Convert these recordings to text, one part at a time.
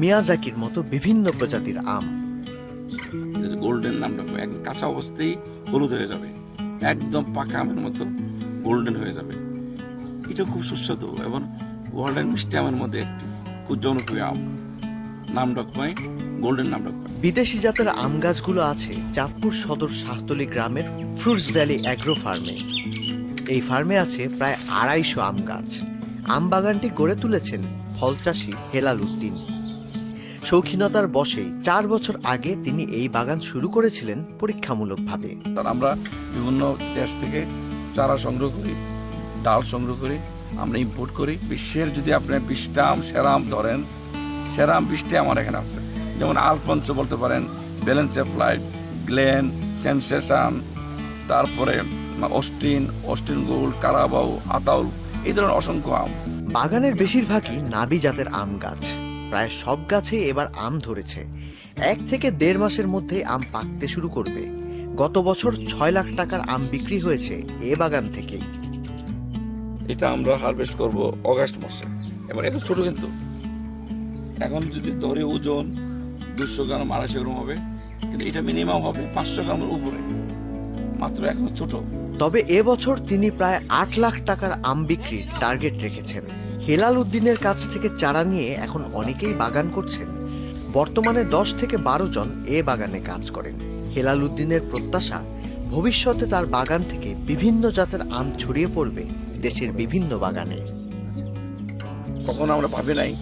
মিয়াজাকির মতো বিভিন্ন প্রজাতির আম। গোল্ডেন নামটা। একদম কাঁচা অবস্থায় হলুদ হয়ে যাবে একদম পাকা আমের মতো গোল্ডেন হয়ে যাবে। এটা খুব সুস্বাদু এবং গোল্ডেন মিষ্টি আমের মধ্যে একটি খুব জনপ্রিয় আম। নাম ডকমাই গোল্ডেন নাম ডকমাই বিদেশি জাতের আম গাছগুলো আছে চাঁদপুর সদর শাহতলি গ্রামের ফ্রুটস ভ্যালি অ্যাগ্রো ফার্মে। এই ফার্মে আছে প্রায় আড়াইশো আম গাছ। আম বাগানটি গড়ে তুলেছেন ফল চাষি হেলাল উদ্দিন। শৌখিনতার বশেই চার বছর আগে তিনি এই বাগান শুরু করেছিলেন পরীক্ষামূলকভাবে। তার আমরা বিভিন্ন দেশ থেকে চারা সংগ্রহ করি ডাল সংগ্রহ করি আমরা ইম্পোর্ট করি। বিশ্বের যদি আপনি বিশটা সেরাম ধরেন সেরাম আম আমার এখানে আছে। যেমন আলপঞ্চ বলতে পারেন ব্যালেন্স ফ্লাইট গ্লেন সেন্সেশন তারপরে অস্টিন অস্টিন গোল্ড কারাবাউ আতাউল এই ধরনের অসংখ্য আম। বাগানের বেশিরভাগই নাবি জাতের আম গাছ। প্রায় সব গাছে এবার আম ধরেছে। এক থেকে দেড় মাসের মধ্যে আম পাকতে শুরু করবে। গত বছর ছয় লাখ টাকার আম বিক্রি হয়েছে এ বাগান থেকেই। এটা আমরা হারভেস্ট করব অগাস্ট মাসে। এবার এটা ছোট কিন্তু। এখন যদি ধরে ওজন দুশো গ্রাম আড়াইশো গ্রাম হবে কিন্তু এটা মিনিমাম হবে পাঁচশো গ্রামের উপরে। মাত্র এখন ছোট। তবে এবছর তিনি প্রায় আট লাখ টাকার আম বিক্রির টার্গেট রেখেছেন। হেলাল উদ্দিনের কাছ থেকে চারা নিয়ে এখন অনেকেই বাগান করছেন। বর্তমানে দশ থেকে বারো জন এ বাগানে কাজ করেন। হেলাল উদ্দিনের প্রত্যাশা, ভবিষ্যতে তার বাগান থেকে বিভিন্ন জাতের আম ছড়িয়ে পড়বে দেশের বিভিন্ন বাগানে। কখনো আমরা ভাবি নাই,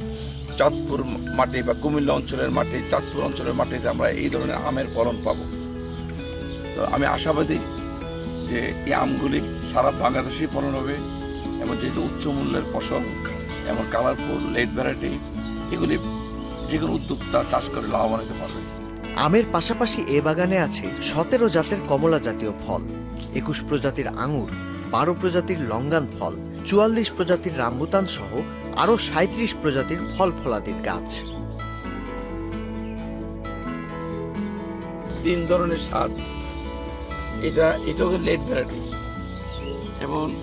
চাঁদপুর মাটি বা কুমিল্লা অঞ্চলের মাটি, চাঁদপুর অঞ্চলের মাটিতে আমরা এই ধরনের আমের ফলন পাবো। তো আমি আশাবাদী যে এই আমগুলি সারা বাংলাদেশেই ফলন হবে এবং যেহেতু উচ্চ মূল্যের ফসল এবং কালারফুল লেট ভ্যারাইটি এগুলি যে কোনো উদ্যোক্তা চাষ করে লাভবান হতে পারবে। আমের পাশাপাশি এ বাগানে আছে সতেরো জাতের কমলা জাতীয় ফল একুশ প্রজাতির আঙুর বারো প্রজাতির লঙ্গান ফল চুয়াল্লিশ প্রজাতির রামবুতান সহ আরও সাঁত্রিশ প্রজাতির ফল ফলাদির গাছ। তিন ধরনের স্বাদ। এটা এটা লেট ভ্যারাইটি এবং